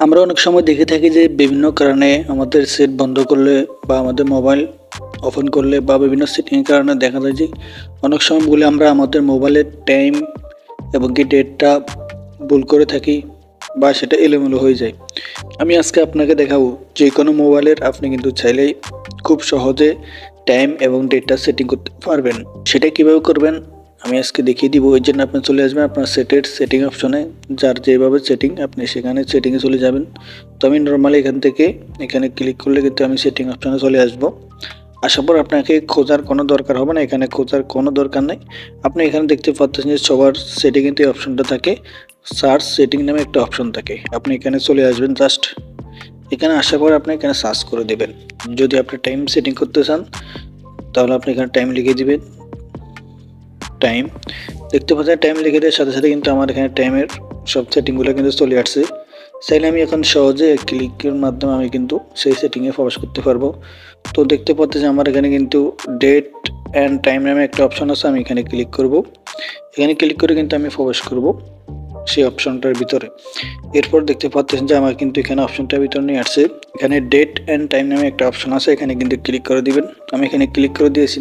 আমরা অনেক সময় দেখে থাকি যে বিভিন্ন কারণে আমাদের সেট বন্ধ করলে বা আমাদের মোবাইল ওপেন করলে বা বিভিন্ন সেটিংয়ের কারণে দেখা যায় যে অনেক সময় ভুলে আমরা আমাদের মোবাইলের টাইম এবং কি ডেটটা ভুল করে থাকি বা সেটা এলোমেলো হয়ে যায়। আমি আজকে আপনাকে দেখাবো যে কোনো মোবাইলের আপনি কিন্তু চাইলেই খুব সহজে টাইম এবং ডেটটা সেটিং করতে পারবেন। সেটা কীভাবে করবেন? আমি আজকে দেখিয়ে দিব ওই জন্য আপনি চলে আসবেন আপনার সেটের সেটিং অপশনে যার যেভাবে সেটিং আপনি সেখানে সেটিংয়ে চলে যাবেন। তো আমি নর্মালি এখান থেকে এখানে ক্লিক করলে কিন্তু আমি সেটিং অপশনে চলে আসব। আসার পর আপনাকে খোঁজার কোনো দরকার হবে না, এখানে খোঁজার কোনো দরকার নেই। আপনি এখানে দেখতে পাচ্ছেন যে সবার সেটিং কিন্তু এই অপশনটা থাকে সার্চ সেটিং নামে একটা অপশন থাকে। আপনি এখানে চলে আসবেন জাস্ট এখানে আসার পর আপনি এখানে সার্চ করে দেবেন। যদি আপনি টাইম সেটিং করতে চান, তাহলে আপনি এখানে টাইম লিখে দিবেন। টাইম দেখতে পাচ্ছেন টাইম লিখে দেওয়ার সাথে সাথে কিন্তু আমার এখানে টাইমের সব সেটিংগুলো কিন্তু চলে আসছে। চাইলে আমি এখন সহজে ক্লিকের মাধ্যমে আমি কিন্তু সেই সেটিংয়ে প্রবেশ করতে পারব। তো দেখতে পাচ্ছি যে আমার এখানে কিন্তু ডেট অ্যান্ড টাইম নামে একটা অপশন আছে, আমি এখানে ক্লিক করব। এখানে ক্লিক করে কিন্তু আমি প্রবেশ করব। সেই অপশনটার ভিতরে। এরপর দেখতে পাচ্ছেন যে আমার কিন্তু এখানে অপশনটার ভিতরে নিয়ে আসছে। এখানে ডেট অ্যান্ড টাইম নামে একটা অপশন আছে, এখানে কিন্তু ক্লিক করে দিবেন। আমি এখানে ক্লিক করে দিয়েছি।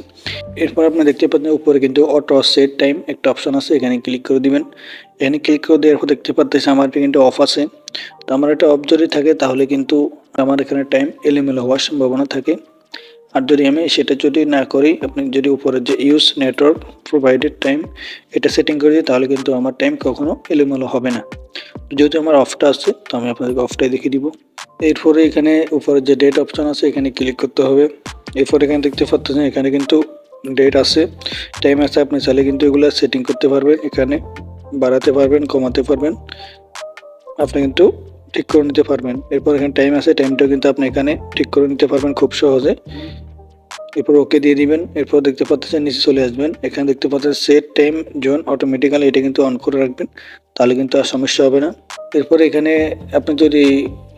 এরপর আপনি দেখতে পাচ্ছেন উপরে কিন্তু অটো সেট টাইম একটা অপশন আছে, এখানে ক্লিক করে দিবেন। এখানে ক্লিক করে দেওয়ার পর দেখতে পাচ্ছেন আমার কিন্তু অফ আছে। তো আমার এটা অফ যদি থাকে, তাহলে কিন্তু আমার এখানে টাইম এলোমেলো হওয়ার সম্ভাবনা থাকে। আর যদি আমি সেটা যদি না করি, আপনি যদি উপরে যে ইউজ নেটওয়ার্ক প্রোভাইডেড টাইম এটা সেটিং করে দিই, তাহলে কিন্তু আমার টাইম কখনো এলোমেলো হবে না। যেহেতু আমার অফটা আছে, তো আমি আপনাদেরকে অফটাই দেখিয়ে দিব। এরপরে এখানে উপরে যে ডেট অপশন আছে, এখানে ক্লিক করতে হবে। এরপরে এখানে দেখতে পাচ্ছেন, এখানে কিন্তু ডেট আছে টাইম আছে, আপনি চাইলে কিন্তু এগুলো সেটিং করতে পারবেন। এখানে বাড়াতে পারবেন, কমাতে পারবেন। আপনি কিন্তু ঠিক করে নিতে পারবেন। এরপর এখানে টাইম আছে টাইমটাও কিন্তু আপনি এখানে ঠিক করে নিতে পারবেন খুব সহজে। এরপর ওকে দিয়ে দিবেন, এরপর দেখতে পাচ্ছেন নিচে চলে আসবেন। এখানে দেখতে পাচ্ছেন সেট টাইম জোন অটোমেটিক্যালি এটা কিন্তু অন করে রাখবেন, তাহলে কিন্তু আর সমস্যা হবে না। এরপর এখানে আপনি যদি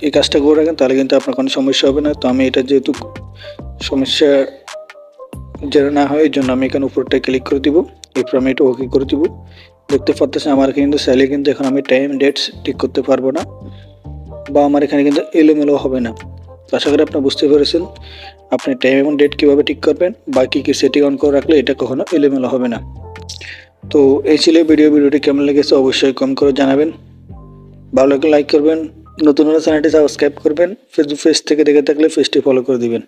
এই কাজটা করে রাখেন, তাহলে কিন্তু আপনার কোনো সমস্যা হবে না। তো আমি এটা যেহেতু সমস্যা যেন না হয় এই জন্য আমি এখানে উপরটা ক্লিক করে দিব। এরপর আমি এটা ওকে করে দিব। দেখতে পাচ্ছেন আমার কিন্তু স্যালে কিন্তু এখন আমি টাইম ডেটস ঠিক করতে পারব না। বা আমার এখানে কিন্তু এলোমেলো হবে না। আশা করি আপনি বুঝতে পেরেছেন আপনি টাইম এবং ডেট কীভাবে ঠিক করবেন বা কী কী সেটিং অন করে রাখলে এটা কখনো এলোমেলো হবে না। তো এই ছিল ভিডিও ভিডিওটি কেমন লেগেছে অবশ্যই কম করে জানাবেন। ভালো লাগলে লাইক করবেন, নতুন হলে চ্যানেলটি সাবস্ক্রাইব করবেন ফেসবুক পেজ থেকে দেখে থাকলে পেজটি ফলো করে দিবেন।